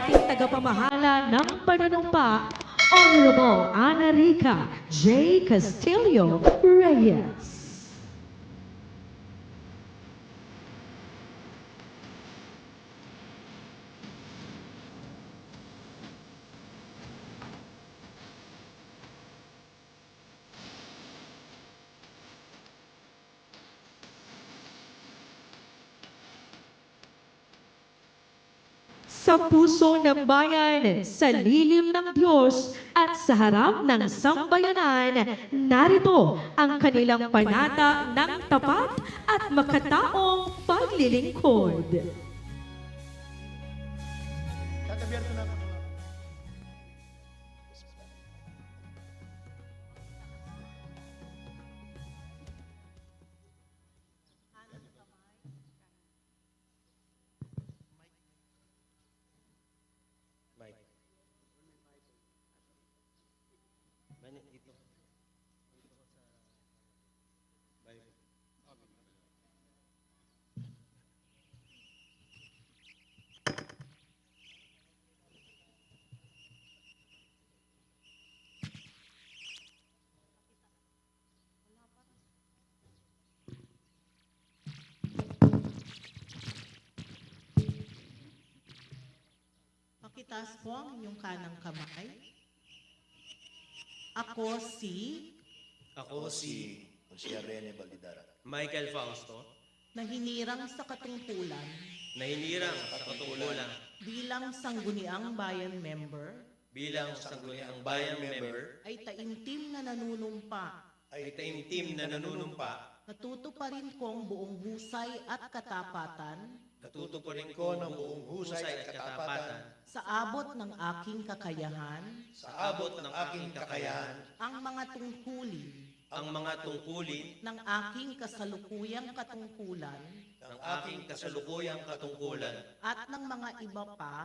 ating tagapamahala ng panunumpa, Honorable Ana Rica J. Castillo Reyes. Sa puso ng bayan, sa lilim ng Diyos at sa harap ng sambayanan, narito ang kanilang panata ng tapat at makataong paglilingkod. Tatabihan ko na. Mani, dito. Bye. Pakitaas po ang inyong kanang kamay. Ako si Ako si Si Rene Valdidara. Michael Fausto, na hinirang sa katungkulan na hinirang sa katungkulan bilang sangguniang bayan member bilang sangguniang bayan member ay taimtim na nanunumpa. ay taimtim na nanunumpa, Natutuparin ko ang buong husay at katapatan natutuparin ko ng buong husay at katapatan. Sa abot ng aking kakayahan sa abot ng aking kakayahan. ang mga tungkulin ang mga tungkulin. ng aking kasalukuyang katungkulan ng aking kasalukuyang katungkulan. at ng mga iba pa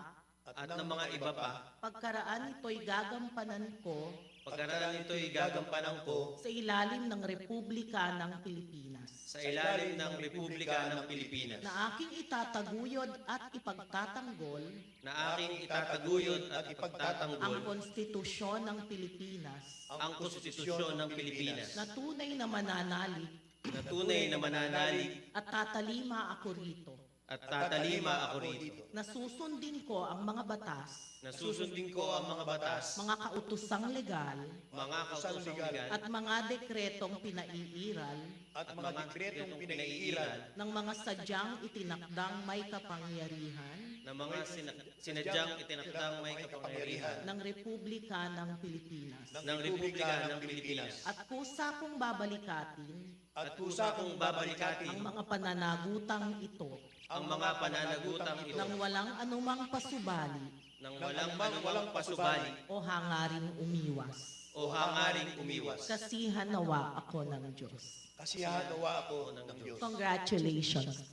at ng mga iba pa. pagkaraan ito'y gagampanan ko pagkaraan nito'y gagampanan ko. sa ilalim ng Republika ng Pilipinas sa ilalim ng Republika ng Pilipinas. Na aking itataguyod at ipagtatanggol. Na aking itataguyod at ang ipagtatanggol konstitusyon ng Pilipinas. Ang konstitusyon ng Pilipinas. Na tunay na mananalig na tunay na mananalig at tatalima ako rito at tatalima ako rito. na susundin ko ang mga batas, na susundin ko ang mga batas, mga kautusang legal. Mga kausang legal. at mga dekretong pinaiiral. At mga dekretong pinaiiral. Ng mga sadyang itinakdang may kapangyarihan na mga sina- sinadyang itinakdang may kapangyarihan ng Republika ng Pilipinas. ng Republika ng Pilipinas At kusa kong babalikatin at kusa kong babalikatin ang mga pananagutang ito ang mga pananagutang ito nang walang anumang pasubali ng walang manuwalang pasubali o hangaring umiwas. o hangaring umiwas. Kasihan nawa ako ng Diyos. kasiyahan nawa ako ng Diyos. Congratulations.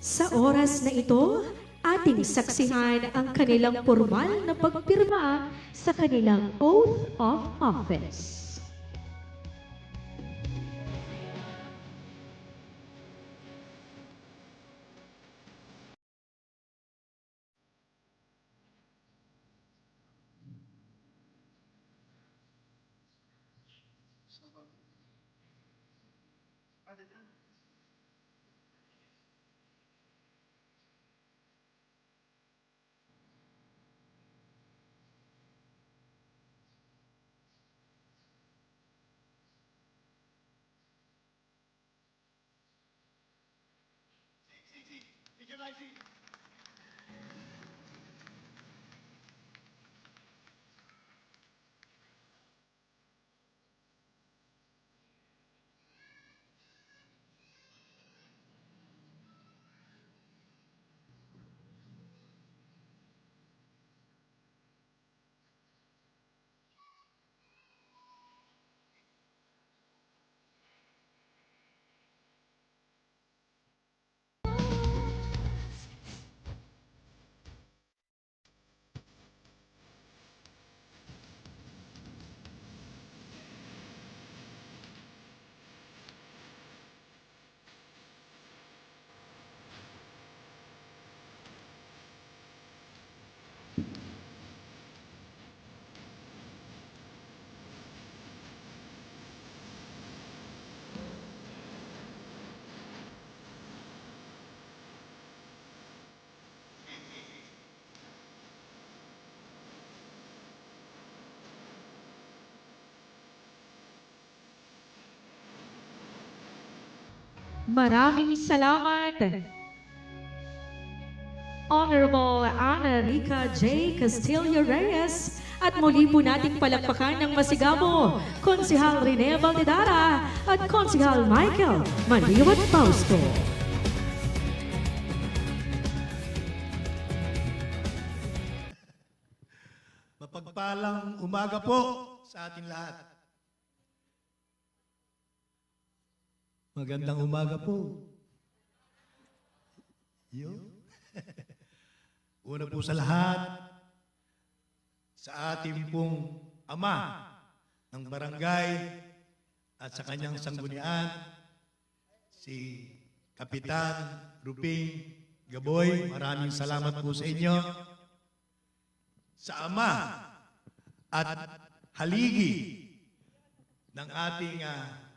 Sa oras na ito, ating saksihan ang kanilang formal na pagpirma sa kanilang Oath of Office. Other than allí. Maraming salamat. Honorable Ana Rica J. Castillo Reyes at muli po nating palakpakan ng masigamo, Konsihal Rene Valdedara at Konsihal Michael Maniwat Fausto. Mapagpalang umaga po sa ating lahat. Magandang umaga po. Yo. Una po sa lahat, sa ating pong ama ng barangay at sa kanyang sanggunian, si Kapitan Ruping Gaboy, maraming salamat po sa inyo sa ama at haligi ng ating ah,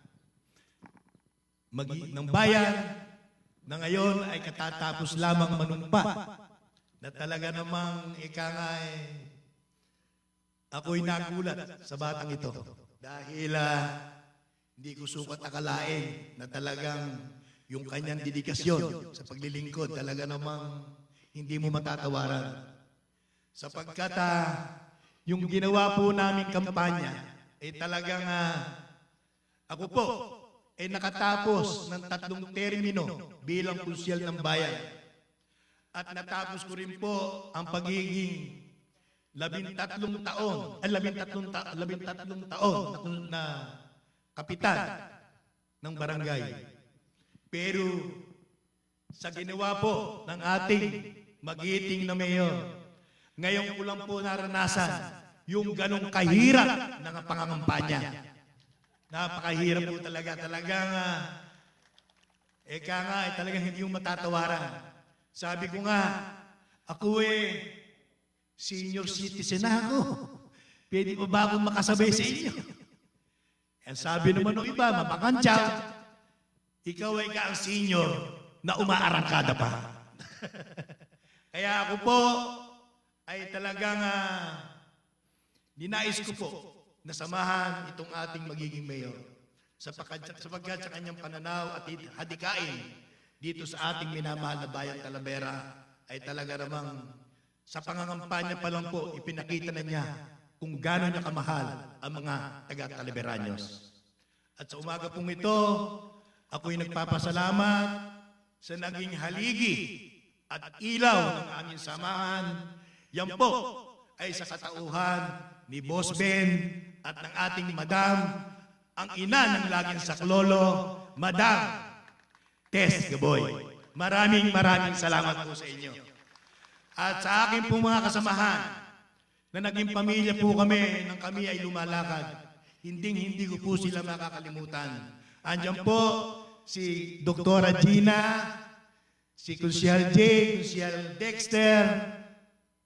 magi- ng bayan na ngayon ay katatapos lamang manumpa. Na talaga namang ika nga eh, ako'y nagulat sa batang ito. Dahil ah, hindi ko sukat akalain na talagang yung kanyang dedikasyon sa paglilingkod talaga namang hindi mo matatawaran. Sapagkat ah, yung ginawa po namin kampanya ay talagang ah, ako po ay nakatapos ng tatlong termino bilang konsyel ng bayan. At natapos ko rin po ang pagiging labintatlong taon, ay labintatlong, ta, labintatlong taon na kapitan ng barangay. Pero sa ginawa po ng ating magiting na mayor, ngayon ko lang po naranasan yung ganong kahirap ng pangangampanya. Napakahirap po talaga. Talagang, uh, eka nga, eh, talagang hindi yung matatawaran. Sabi ko nga, ako eh, senior citizen na ako. Pwede pa ba akong makasabay sa inyo? Ang sabi naman ng iba, mapakantyaw, ikaw ay ka ang senior na umaarangkada pa. Kaya ako po ay talagang uh, dinais ko po na samahan itong ating magiging mayor sapagkat, sapagkat sa kanyang pananaw at hadikain dito sa ating minamahal na bayan Talavera ay talaga namang sa pangangampanya pa lang po ipinakita na niya kung gaano niya kamahal ang mga taga-Talaveranos. At sa umaga pong ito, ako'y nagpapasalamat sa naging haligi at ilaw ng aming samahan. Yan po ay sa katauhan ni Boss Ben at ng ating madam, ang ina ng laging saklolo, Madam Tess Gaboy. Maraming maraming salamat po sa inyo. At sa akin po mga kasamahan, na naging pamilya po kami nang kami ay lumalakad, hindi hindi ko po sila makakalimutan. Andiyan po si Doktora Gina, si Kunsyal J, Kunsyal Dexter,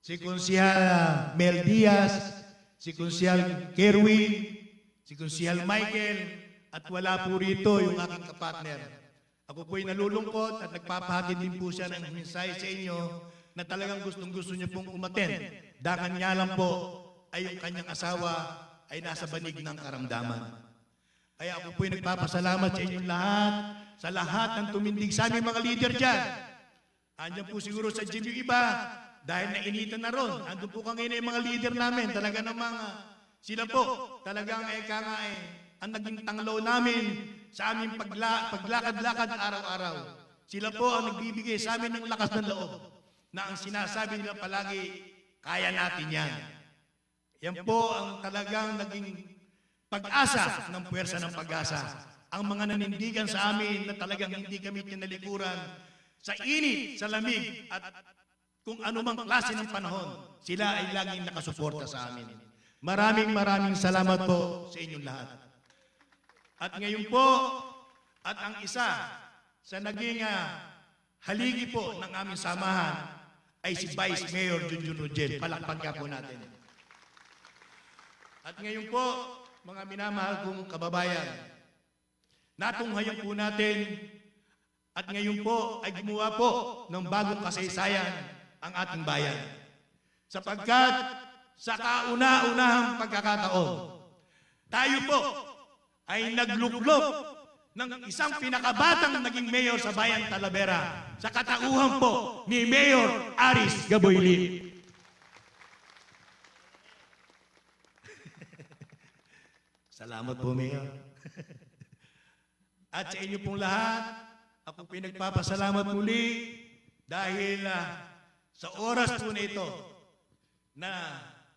si Kunsyal Mel Diaz, si Kunsyal Kerwin, si Kunsyal Michael, at wala po rito yung aking kapartner. Ako po'y nalulungkot at nagpapahatid din po siya ng mensahe sa inyo na talagang gustong gusto niya pong umaten. Dakan niya lang po ay yung kanyang asawa ay nasa banig ng karamdaman. Kaya ako po'y nagpapasalamat sa inyong lahat, sa lahat ng tumindig sa aming mga leader dyan. Andiyan po siguro sa gym yung iba, dahil nainitan na ron. Andun po kang yung mga leader namin. Talaga namang ah, sila po, talagang eka nga eh, ang naging tanglaw namin sa aming pagla, paglakad-lakad araw-araw. Sila po ang nagbibigay sa amin ng lakas ng loob na ang sinasabi nila palagi, kaya natin yan. Yan po ang talagang naging pag-asa ng puwersa ng pag-asa. Ang mga nanindigan sa amin na talagang hindi kami tinalikuran sa init, sa lamig, at kung anumang klase ng panahon, sila ay laging nakasuporta sa amin. Maraming maraming salamat po sa inyong lahat. At ngayon po, at ang isa sa naging ah, haligi po ng aming samahan ay si Vice Mayor Junjun Rogel. Palakpan ka po natin. At ngayon po, mga minamahal kong kababayan, natunghayan po natin at ngayon po ay gumawa po ng bagong kasaysayan ang ating bayan. Sapagkat sa kauna-unahang pagkakataon, tayo po ay nagluklok ng isang pinakabatang naging mayor sa Bayan Talavera sa katauhan po ni Mayor Aris Gaboyli. Salamat po, Mayor. At sa inyo pong lahat, ako pinagpapasalamat muli dahil ah, sa oras po na ito na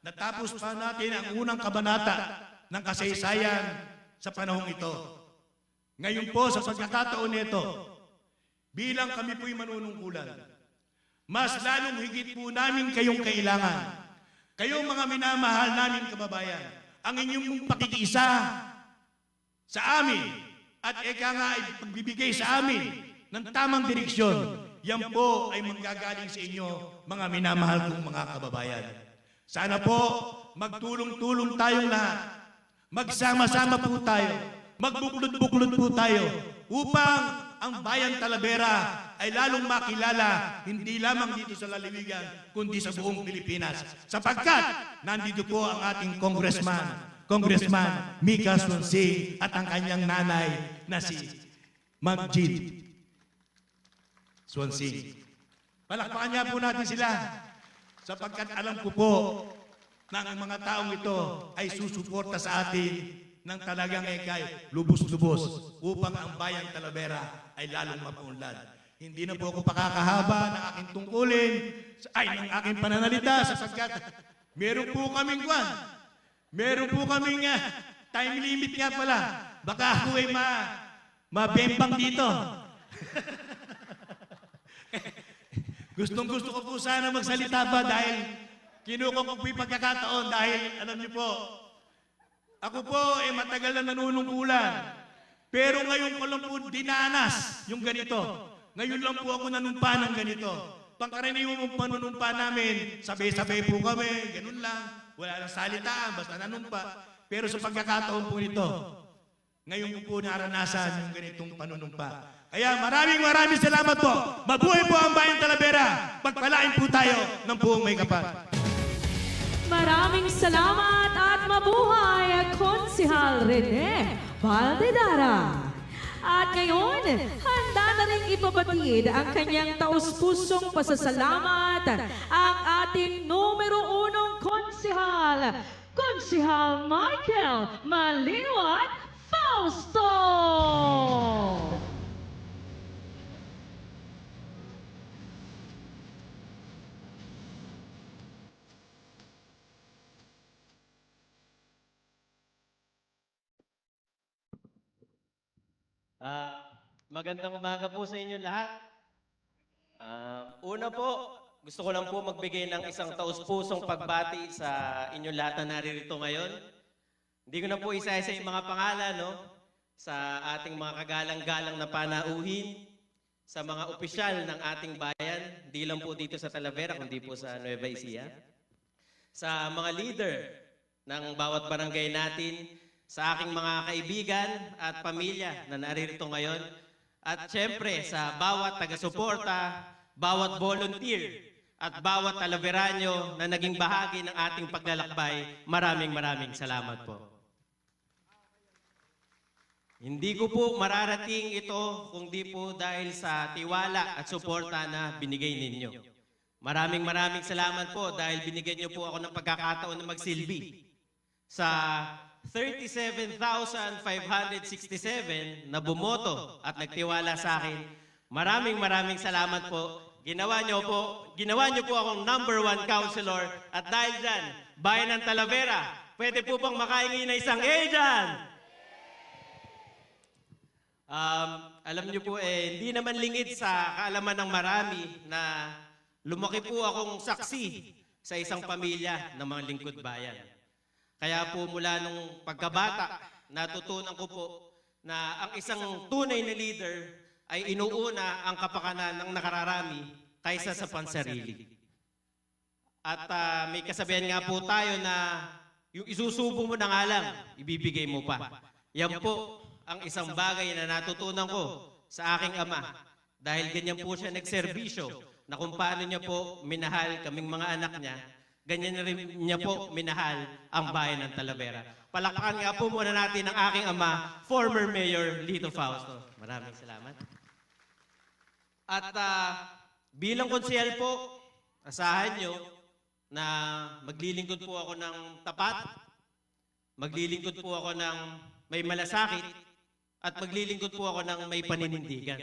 natapos pa natin ang unang kabanata ng kasaysayan sa panahong ito. Ngayon po sa pagkakataon nito, bilang kami po'y manunungkulan, mas lalong higit po namin kayong kailangan. Kayong mga minamahal namin kababayan, ang inyong mong pakikiisa sa amin at eka nga ay pagbibigay sa amin ng tamang direksyon, yan po ay manggagaling sa inyo mga minamahal kong mga kababayan. Sana po magtulong-tulong tayong lahat. Magsama-sama po tayo. Magbuklod-buklod po tayo upang ang Bayan Talavera ay lalong makilala hindi lamang dito sa laliwigan kundi sa buong Pilipinas. Sapagkat nandito po ang ating congressman, Congressman Mika Swansing at ang kanyang nanay na si Magjid Swansing. Palakpakan niya po natin sila sapagkat alam ko po na ang mga taong ito ay susuporta sa atin ng talagang ekay, lubos-lubos, upang ang bayang Talavera ay lalong mapunlad. Hindi na po ako pakakahaba ng aking tungkulin, ay ng aking pananalita sapagkat meron po kaming kwan. Meron po kaming ah, time limit nga pala. Baka ako ay ma, mabembang dito. Gustong gusto ko po sana magsalita pa dahil kinuha ko po yung pagkakataon dahil alam niyo po, ako po eh matagal na nanunungkulan. Pero ngayon ko lang po dinanas yung ganito. Ngayon lang po ako nanumpa ng ganito. Pangkaraniwan mong panunumpa namin, sabay-sabay po kami, ganun lang. Wala nang salitaan, basta nanumpa. Pero sa pagkakataon po nito, ngayon po naranasan yung ganitong panunumpa. Kaya maraming maraming salamat po. Mabuhay po ang Bayan Talavera. Pagpalain po tayo ng buong may kapal. Maraming salamat at mabuhay, Konsihal Rene Valdedara. At ngayon, handa na rin ipabatid ang kanyang taus-pusong pasasalamat ang ating numero unong konsihal, Konsihal Michael Malinoat Fausto! Ah, magandang umaga po sa inyo lahat. Ah, una po, gusto ko lang po magbigay ng isang taus-pusong pagbati sa inyo lahat na naririto ngayon. Hindi ko na po isa-isa yung mga pangalan, no? Sa ating mga kagalang-galang na panauhin, sa mga opisyal ng ating bayan, hindi lang po dito sa Talavera, kundi po sa Nueva Ecija. Sa mga leader ng bawat barangay natin, sa aking mga kaibigan at pamilya na naririto ngayon, at syempre sa bawat taga-suporta, bawat volunteer, at bawat talaveranyo na naging bahagi ng ating paglalakbay, maraming maraming salamat po. Hindi ko po mararating ito kung di po dahil sa tiwala at suporta na binigay ninyo. Maraming maraming salamat po dahil binigyan niyo po ako ng pagkakataon na magsilbi sa 37,567 na bumoto at nagtiwala sa akin. Maraming maraming salamat po. Ginawa niyo po, ginawa niyo po akong number one counselor at dahil dyan, Bayan ng Talavera, pwede po bang makahingi na isang A dyan? Um, alam niyo po eh, hindi naman lingid sa kaalaman ng marami na lumaki po akong saksi sa isang pamilya ng mga lingkod bayan. Kaya po mula nung pagkabata, natutunan ko po na ang isang tunay na leader ay inuuna ang kapakanan ng nakararami kaysa sa pansarili. At ah, may kasabihan nga po tayo na yung isusubo mo na nga lang, ibibigay mo pa. Yan po ang isang bagay na natutunan ko sa aking ama. Dahil ganyan po siya nagserbisyo na kung paano niya po minahal kaming mga anak niya ganyan rin niya po minahal ang bayan ng Talavera. Palakpakan nga po muna natin ang aking ama, former Mayor Lito Fausto. Maraming salamat. At ah, bilang konsehal po, asahan nyo na maglilingkod po ako ng tapat, maglilingkod po ako ng may malasakit, at maglilingkod po ako ng may paninindigan.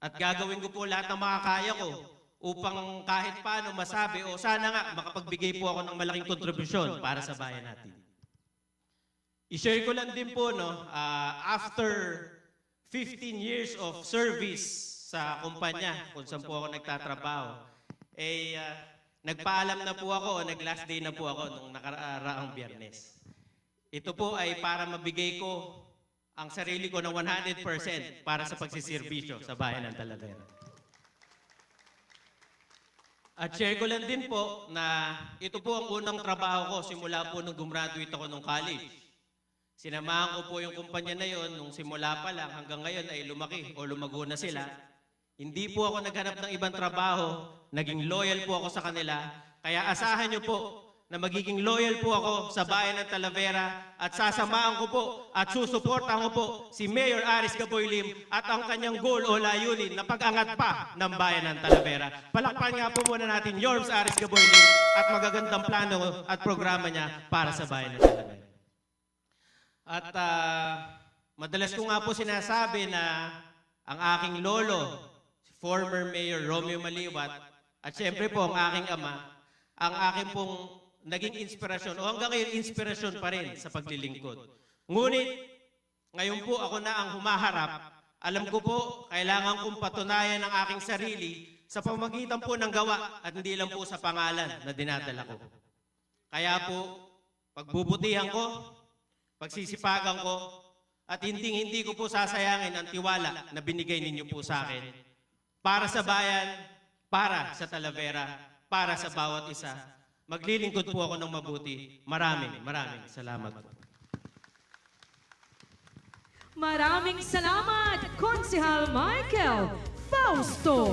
At gagawin ko po lahat ng makakaya ko upang kahit paano masabi o sana nga makapagbigay po ako ng malaking kontribusyon para sa bayan natin. I-share ko lang din po, no, ah, after 15 years of service sa kumpanya, kung saan po ako nagtatrabaho, eh, ah, nagpaalam na po ako nag-last day na po ako nung nakaraang biyernes. Ito po ay para mabigay ko ang sarili ko ng 100% para sa pagsiservisyo sa bayan ng Talavera. At share ko lang din po na ito po ang unang trabaho ko simula po nung gumraduate ako nung college. Sinamahan ko po yung kumpanya na yon nung simula pa lang hanggang ngayon ay lumaki o lumago na sila. Hindi po ako naghanap ng ibang trabaho, naging loyal po ako sa kanila. Kaya asahan niyo po na magiging loyal po ako sa bayan ng Talavera at sasamahan ko po at susuportahan ko po si Mayor Aris Gaboy Lim at ang kanyang goal o layunin na pag-angat pa ng bayan ng Talavera. Palakpan nga po muna natin Yorms Aris Gaboy Lim at magagandang plano at programa niya para sa bayan ng Talavera. At ah, madalas ko nga po sinasabi na ang aking lolo, former Mayor Romeo Maliwat, at siyempre po ang aking ama, ang aking pong naging inspirasyon o hanggang ngayon inspirasyon pa rin sa paglilingkod. Ngunit, ngayon po ako na ang humaharap. Alam ko po, kailangan kong patunayan ang aking sarili sa pamagitan po ng gawa at hindi lang po sa pangalan na dinadala ko. Kaya po, pagbubutihan ko, pagsisipagan ko, at hindi hindi ko po sasayangin ang tiwala na binigay ninyo po sa akin. Para sa bayan, para sa Talavera, para sa bawat isa. Maglilingkod po ako ng mabuti. Maraming, maraming salamat po. Maraming salamat, Konsehal Michael Fausto!